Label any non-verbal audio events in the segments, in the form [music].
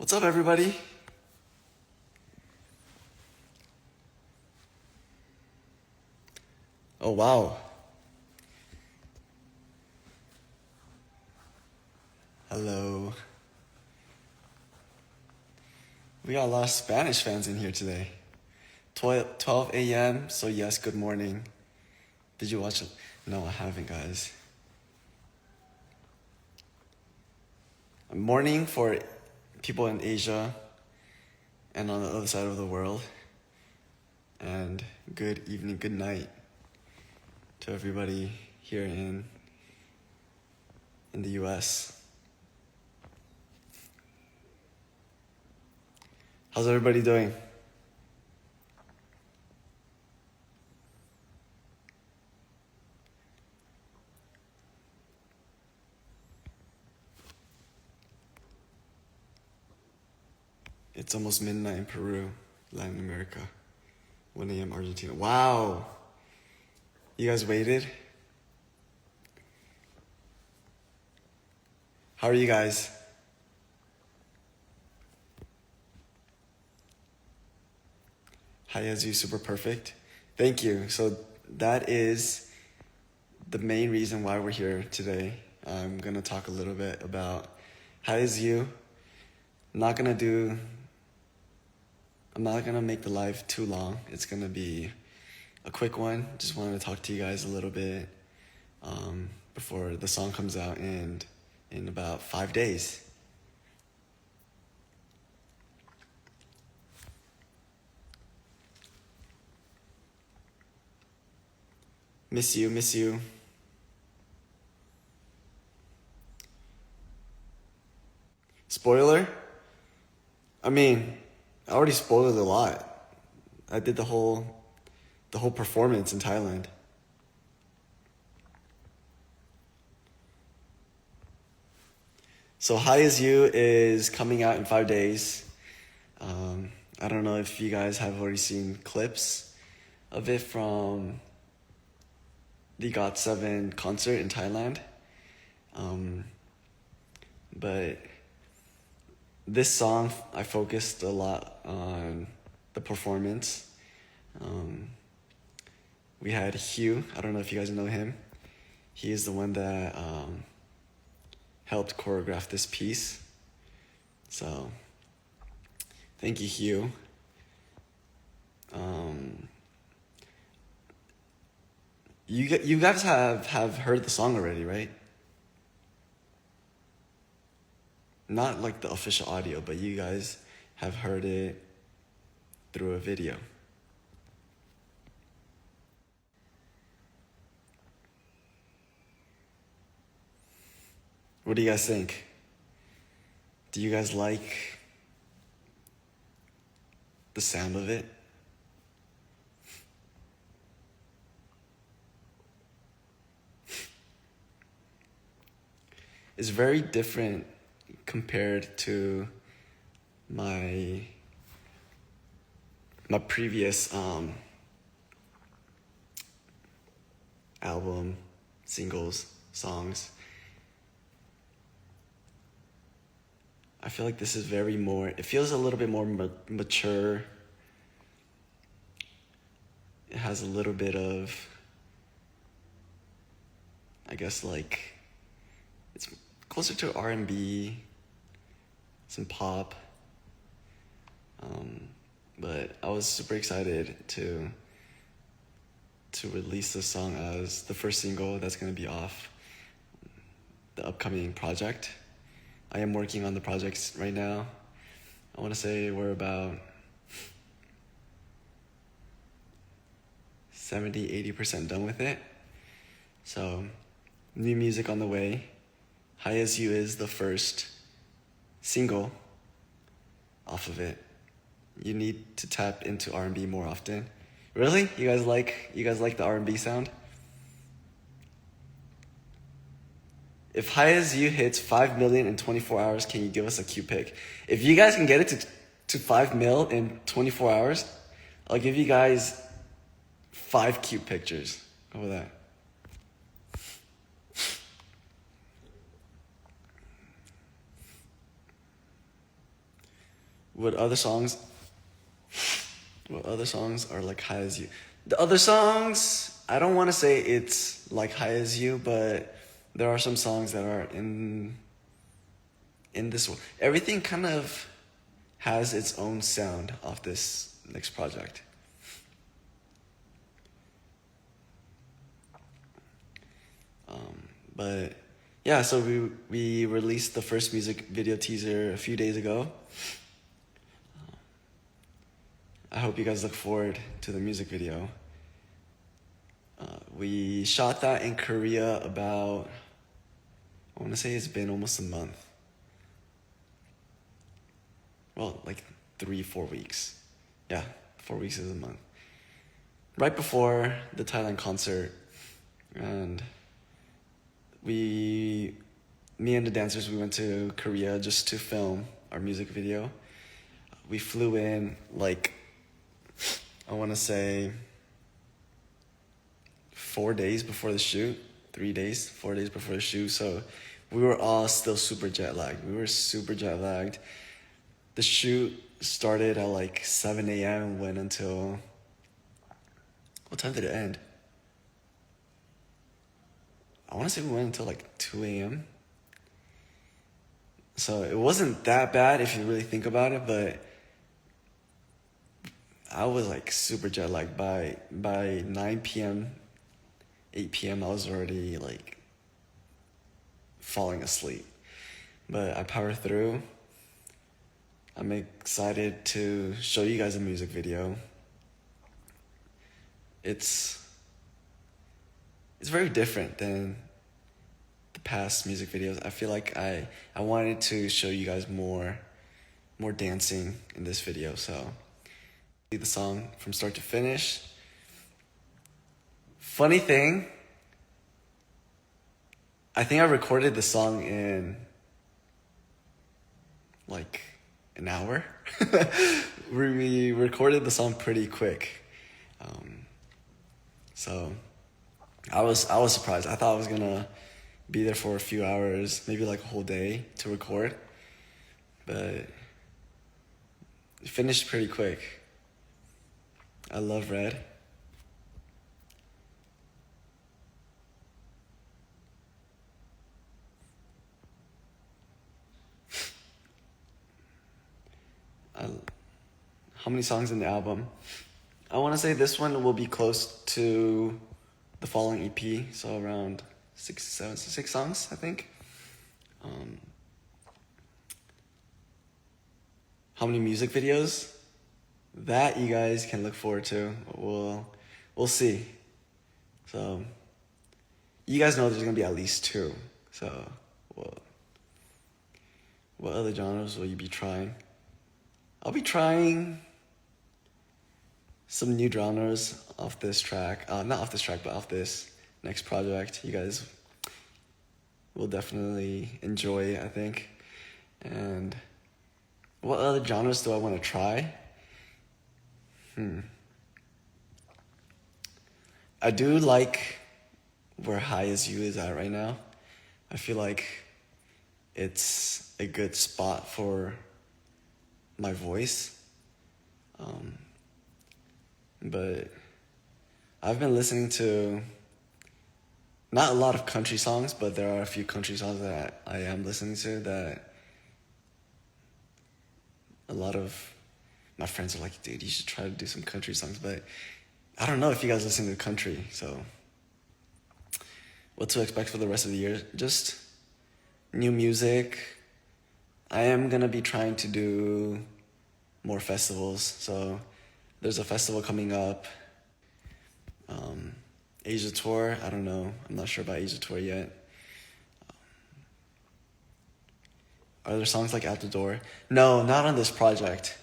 What's up, everybody? Oh, wow. Hello. We got a lot of Spanish fans in here today. 12, 12 a.m., so yes, good morning. Did you watch it? No, I haven't, guys. Morning for people in Asia and on the other side of the world. And good evening, good night to everybody here in in the US. How's everybody doing? It's almost midnight in Peru, Latin America. 1 a.m. Argentina. Wow. You guys waited? How are you guys? Hi, Azu, super perfect. Thank you. So that is the main reason why we're here today. I'm gonna talk a little bit about how is you. Not gonna do. I'm not gonna make the live too long. It's gonna be a quick one. Just wanted to talk to you guys a little bit um, before the song comes out in in about five days. Miss you, miss you. Spoiler? I mean, I already spoiled a lot. I did the whole the whole performance in Thailand. So High as You is coming out in five days. Um, I don't know if you guys have already seen clips of it from the GOT7 concert in Thailand. Um, but this song, I focused a lot on the performance. Um, we had Hugh. I don't know if you guys know him. He is the one that um, helped choreograph this piece. So, thank you, Hugh. Um, you you guys have have heard the song already, right? Not like the official audio, but you guys have heard it through a video. What do you guys think? Do you guys like the sound of it? It's very different compared to my my previous um, album, singles, songs. I feel like this is very more, it feels a little bit more ma- mature. It has a little bit of, I guess, like, it's closer to R&B, some pop. Um, but I was super excited to to release this song as the first single that's going to be off the upcoming project. I am working on the projects right now. I want to say we're about 70 80% done with it. So, new music on the way. High as You is the first single off of it. You need to tap into R&B more often. Really? You guys like you guys like the R&B sound? If High As You hits 5 million in 24 hours, can you give us a cute pic? If you guys can get it to, to 5 mil in 24 hours, I'll give you guys five cute pictures. How about that? What other songs what other songs are like high as you? The other songs i don't want to say it's like high as you but there are some songs that are in in this one everything kind of has its own sound off this next project. Um, but yeah so we we released the first music video teaser a few days ago I hope you guys look forward to the music video. Uh, we shot that in Korea about, I want to say it's been almost a month. Well, like three, four weeks. Yeah, four weeks is a month. Right before the Thailand concert. And we, me and the dancers, we went to Korea just to film our music video. We flew in like I want to say four days before the shoot, three days, four days before the shoot. So we were all still super jet lagged. We were super jet lagged. The shoot started at like 7 a.m. went until. What time did it end? I want to say we went until like 2 a.m. So it wasn't that bad if you really think about it, but I was like super jet lagged by by 9 p.m. 8 p.m. I was already like falling asleep. But I powered through. I'm excited to show you guys a music video. It's it's very different than the past music videos. I feel like I I wanted to show you guys more more dancing in this video, so the song from start to finish. Funny thing, I think I recorded the song in like an hour. [laughs] we recorded the song pretty quick. Um, so I was I was surprised. I thought I was gonna be there for a few hours, maybe like a whole day to record, but it finished pretty quick. I love red. I, how many songs in the album? I want to say this one will be close to the following EP, so around six, seven, six songs, I think. Um, how many music videos? That you guys can look forward to. We'll we'll see. So you guys know there's gonna be at least two. So what what other genres will you be trying? I'll be trying some new genres off this track. Uh, not off this track, but off this next project. You guys will definitely enjoy, I think. And what other genres do I want to try? Hmm. I do like where High As You is at right now. I feel like it's a good spot for my voice. Um, but I've been listening to not a lot of country songs, but there are a few country songs that I am listening to that a lot of my friends are like, dude, you should try to do some country songs. But I don't know if you guys listen to country, so what to expect for the rest of the year? Just new music. I am gonna be trying to do more festivals. So there's a festival coming up. Um, Asia tour. I don't know. I'm not sure about Asia tour yet. Are there songs like Out the Door? No, not on this project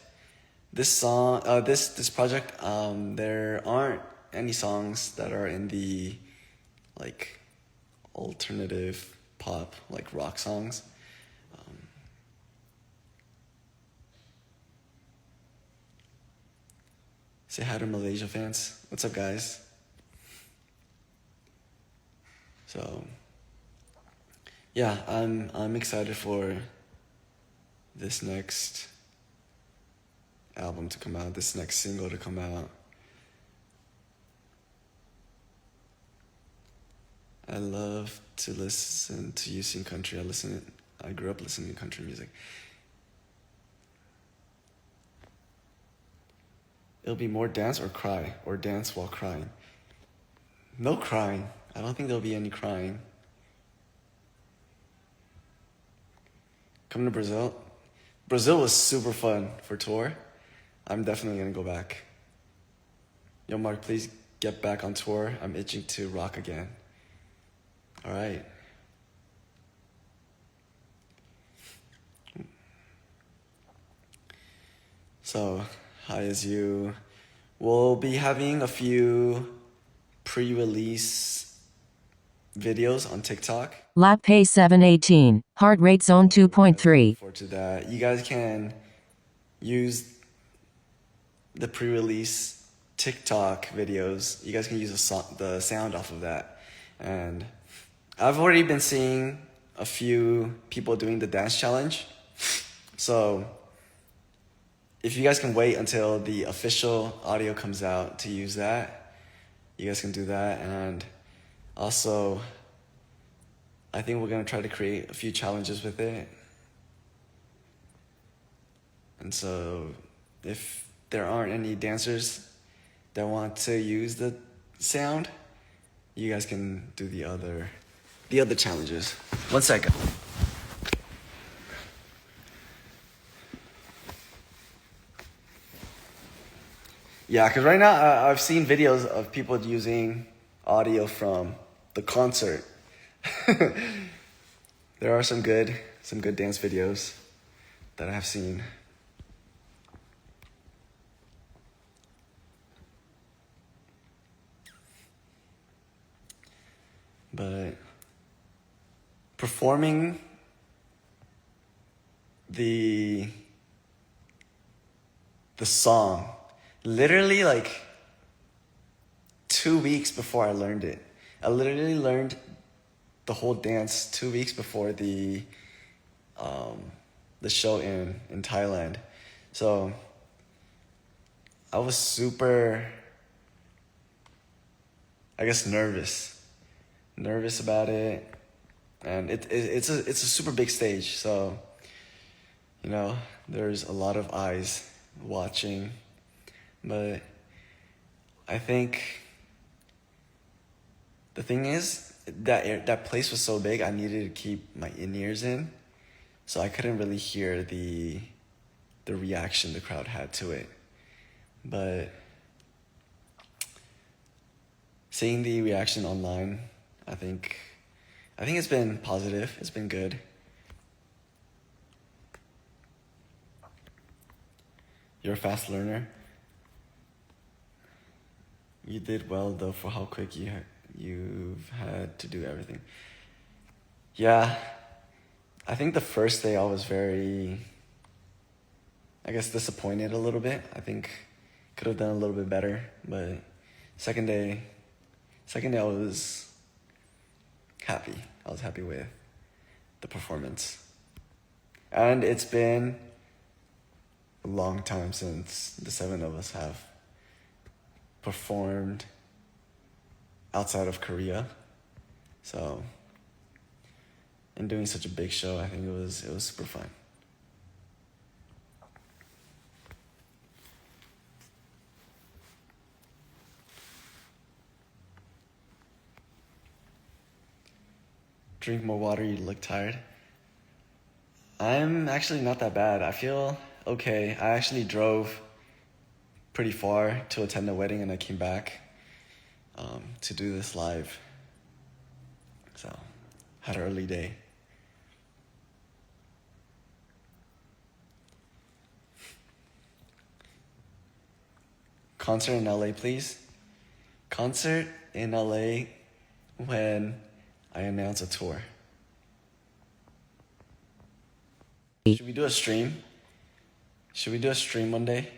this song, uh, this this project, um, there aren't any songs that are in the like alternative pop like rock songs. Um, say hi to Malaysia fans. What's up, guys? So, yeah, I'm I'm excited for this next album to come out, this next single to come out. I love to listen to you sing country. I listen. I grew up listening to country music. It'll be more dance or cry, or dance while crying. No crying. I don't think there'll be any crying. Coming to Brazil. Brazil was super fun for tour. I'm definitely gonna go back. Yo, Mark, please get back on tour. I'm itching to rock again. All right. So, hi as you. We'll be having a few pre release videos on TikTok. Lap pace 718, heart rate zone 2.3. forward to that. You guys can use the pre-release TikTok videos. You guys can use the, so- the sound off of that, and I've already been seeing a few people doing the dance challenge. So if you guys can wait until the official audio comes out to use that, you guys can do that, and also. I think we're gonna try to create a few challenges with it. And so, if there aren't any dancers that want to use the sound, you guys can do the other, the other challenges. One second. Yeah, because right now I, I've seen videos of people using audio from the concert. [laughs] there are some good, some good dance videos that I have seen. But performing the the song literally like two weeks before I learned it. I literally learned the whole dance two weeks before the um, the show in in Thailand. So I was super I guess nervous. Nervous about it. And it, it it's a it's a super big stage, so you know, there's a lot of eyes watching. But I think the thing is that that place was so big. I needed to keep my in ears in, so I couldn't really hear the the reaction the crowd had to it. But seeing the reaction online, I think I think it's been positive. It's been good. You're a fast learner. You did well though for how quick you you've had to do everything. Yeah, I think the first day I was very, I guess, disappointed a little bit. I think could have done a little bit better, but second day, second day I was happy. I was happy with the performance, and it's been a long time since the seven of us have performed outside of Korea. So, in doing such a big show, I think it was it was super fun. Drink more water, you look tired. I'm actually not that bad. I feel okay. I actually drove pretty far to attend a wedding and I came back um, to do this live. So, had an early day. Concert in LA, please. Concert in LA when I announce a tour. Should we do a stream? Should we do a stream one day?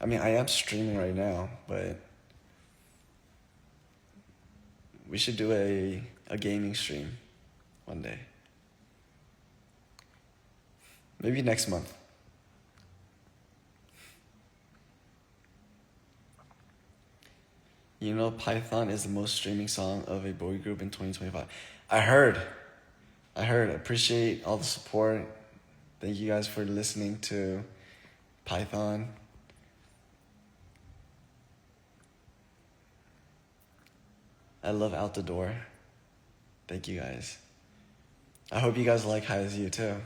I mean, I am streaming right now, but we should do a, a gaming stream one day. Maybe next month. You know, Python is the most streaming song of a boy group in 2025. I heard. I heard. Appreciate all the support. Thank you guys for listening to Python. I love Out the Door. Thank you guys. I hope you guys like High as You too.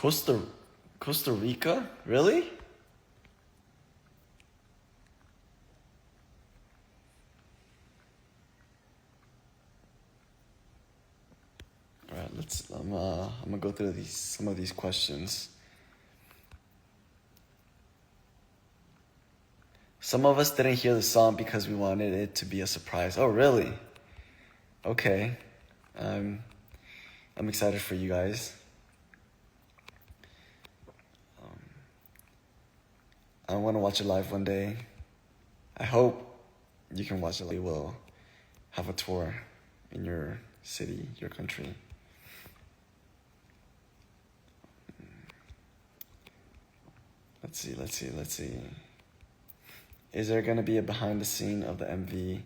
Costa Costa Rica? Really? All right, let's. I'm. Uh, I'm gonna go through these some of these questions. Some of us didn't hear the song because we wanted it to be a surprise. Oh, really? Okay. Um, I'm excited for you guys. Um, I want to watch it live one day. I hope you can watch it. We will have a tour in your city, your country. Let's see, let's see, let's see. Is there gonna be a behind the scene of the MV?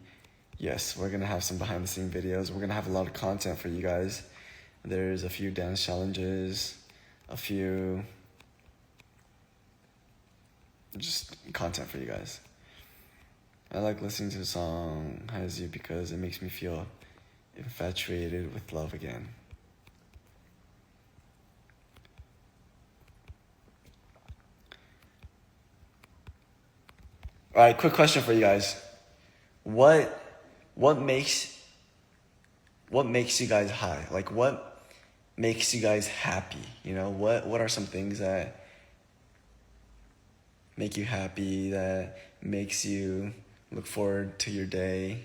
Yes, we're gonna have some behind the scene videos. We're gonna have a lot of content for you guys. There's a few dance challenges, a few just content for you guys. I like listening to the song Has You because it makes me feel infatuated with love again. All right, quick question for you guys. What what makes what makes you guys high? Like what makes you guys happy? You know, what what are some things that make you happy that makes you look forward to your day?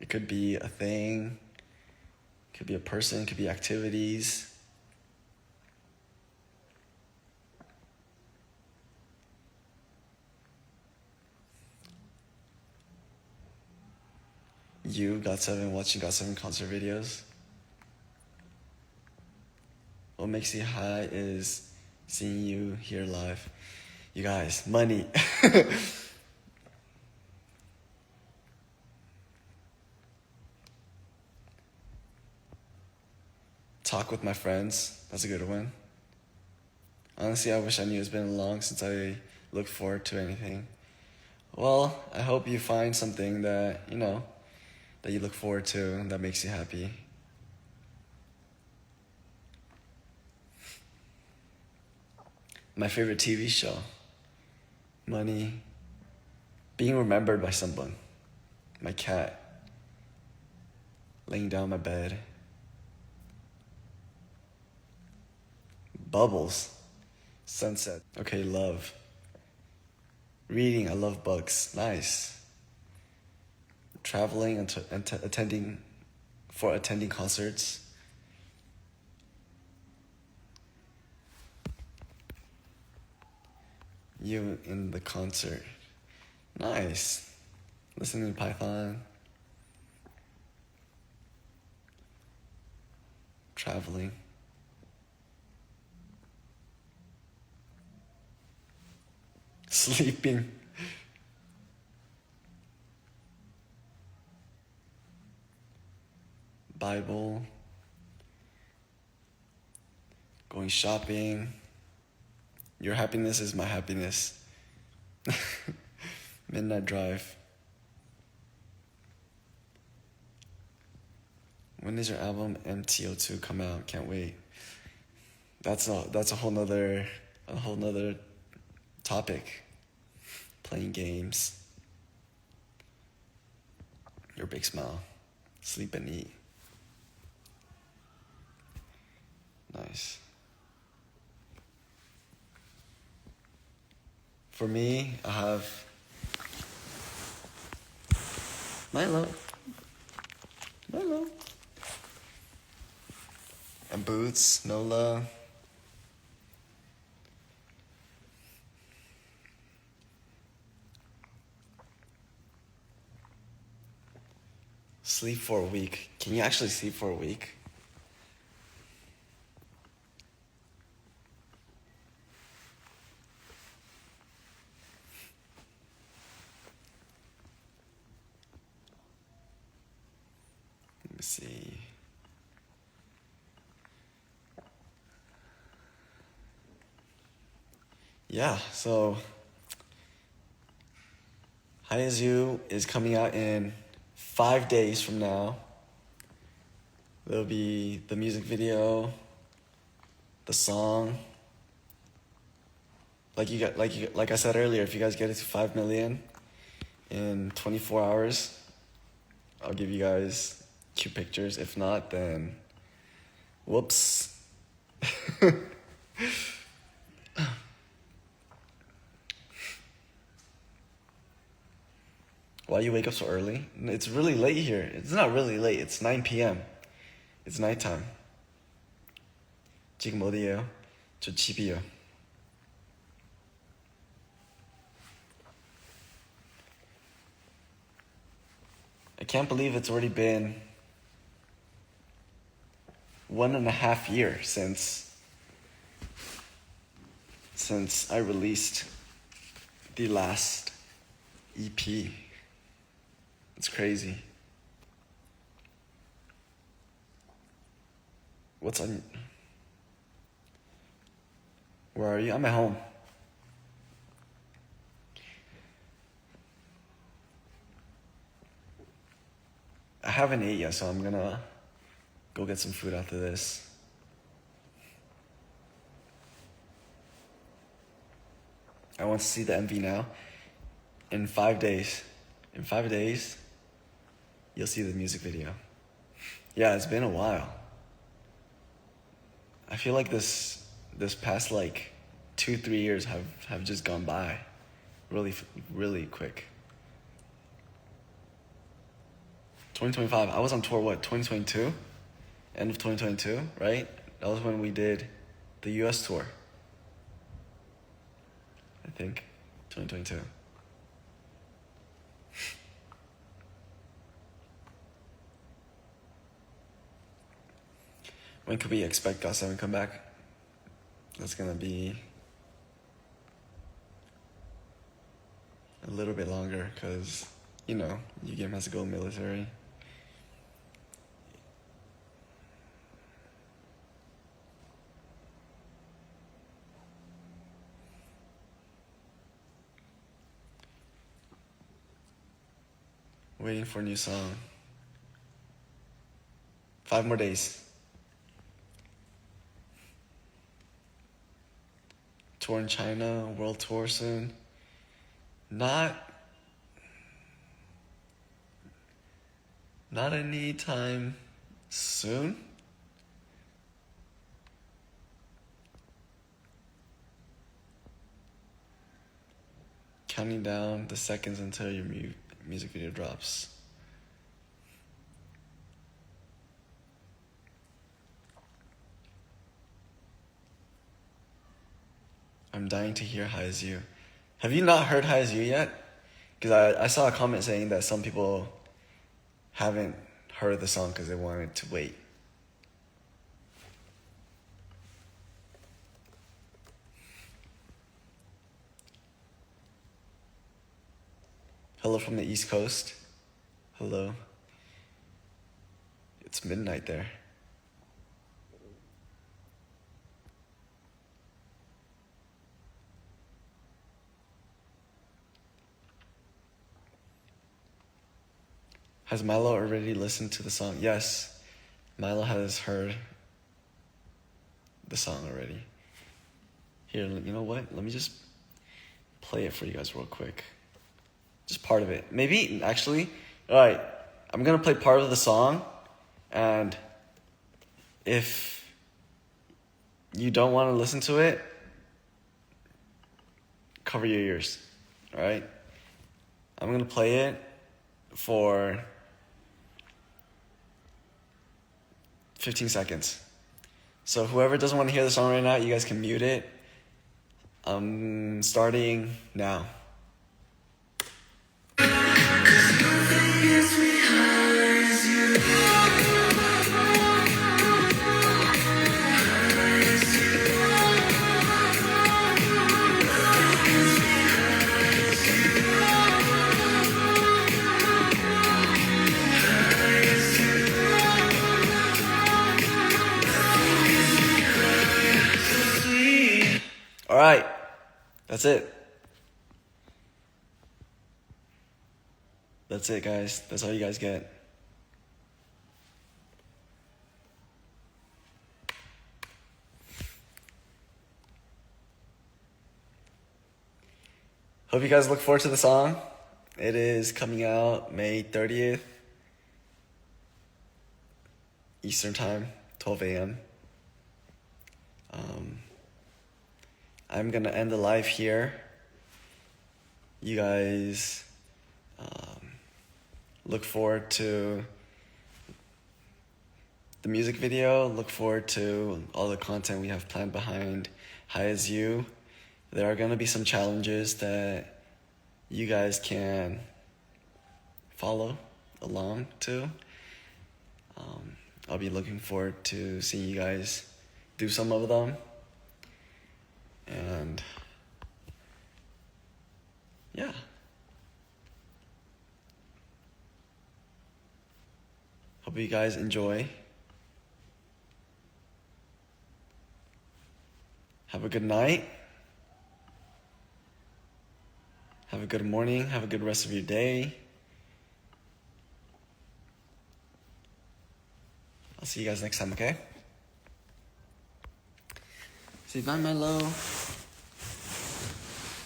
It could be a thing, it could be a person, it could be activities. You, Got Seven, watching Got Seven concert videos. What makes you high is seeing you here live. You guys, money. [laughs] Talk with my friends. That's a good one. Honestly, I wish I knew it's been long since I looked forward to anything. Well, I hope you find something that, you know, that you look forward to that makes you happy. My favorite TV show Money. Being remembered by someone. My cat. Laying down my bed. Bubbles. Sunset. Okay, love. Reading. I love books. Nice traveling and, attending for attending concerts. You in the concert. Nice. Listening to Python. Traveling. [laughs] Sleeping. Bible, going shopping. Your happiness is my happiness. [laughs] Midnight Drive. When does your album MTO2 come out? Can't wait. That's a that's a whole nother a whole nother topic. Playing games. Your big smile. Sleep and eat. Nice. For me, I have Milo. Milo. And Boots, Nola. Sleep for a week. Can you actually sleep for a week? Yeah, so as You is coming out in five days from now. There'll be the music video, the song. Like you got, like you, like I said earlier, if you guys get it to five million in 24 hours, I'll give you guys cute pictures. If not, then whoops. [laughs] Why you wake up so early? It's really late here. It's not really late. It's 9 p.m. It's nighttime. 지금 어디예요? 저 집이요. I can't believe it's already been one and a half year since since I released the last EP. It's crazy. What's on? Where are you? I'm at home. I haven't ate yet, so I'm gonna go get some food after this. I want to see the MV now. In five days. In five days, you'll see the music video. Yeah, it's been a while. I feel like this this past like two three years have have just gone by, really really quick. 2025. I was on tour what 2022, end of 2022, right? That was when we did the U.S. tour. I think 2022. When could we expect God 7 come back? That's gonna be a little bit longer because, you know, you game has to go military. Waiting for a new song. Five more days. Tour in China, world tour soon. Not not anytime soon. Counting down the seconds until your mu- music video drops. I'm dying to hear High as You. Have you not heard High as You yet? Because I, I saw a comment saying that some people haven't heard the song because they wanted to wait. Hello from the East Coast. Hello. It's midnight there. Has Milo already listened to the song? Yes, Milo has heard the song already. Here, you know what? Let me just play it for you guys real quick. Just part of it. Maybe, actually, alright, I'm gonna play part of the song, and if you don't wanna listen to it, cover your ears, alright? I'm gonna play it for 15 seconds. So whoever doesn't want to hear the song right now, you guys can mute it. Um, starting now. Right. That's it. That's it, guys. That's all you guys get. Hope you guys look forward to the song. It is coming out May 30th, Eastern Time, 12 a.m. Um, I'm gonna end the live here. You guys um, look forward to the music video. Look forward to all the content we have planned behind High as You. There are gonna be some challenges that you guys can follow along to. Um, I'll be looking forward to seeing you guys do some of them. And yeah. Hope you guys enjoy. Have a good night. Have a good morning. Have a good rest of your day. I'll see you guys next time, okay? Say bye, Milo.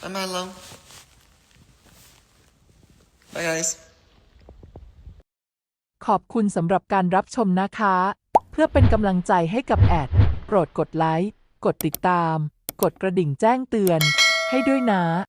Bye, Milo. Bye, guys. ขอบคุณสำหรับการรับชมนะคะ เพื่อเป็นกำลังใจให้กับแอด โปรดกดไลค์ กดติดตาม กดกระดิ่งแจ้งเตือน ให้ด้วยนะ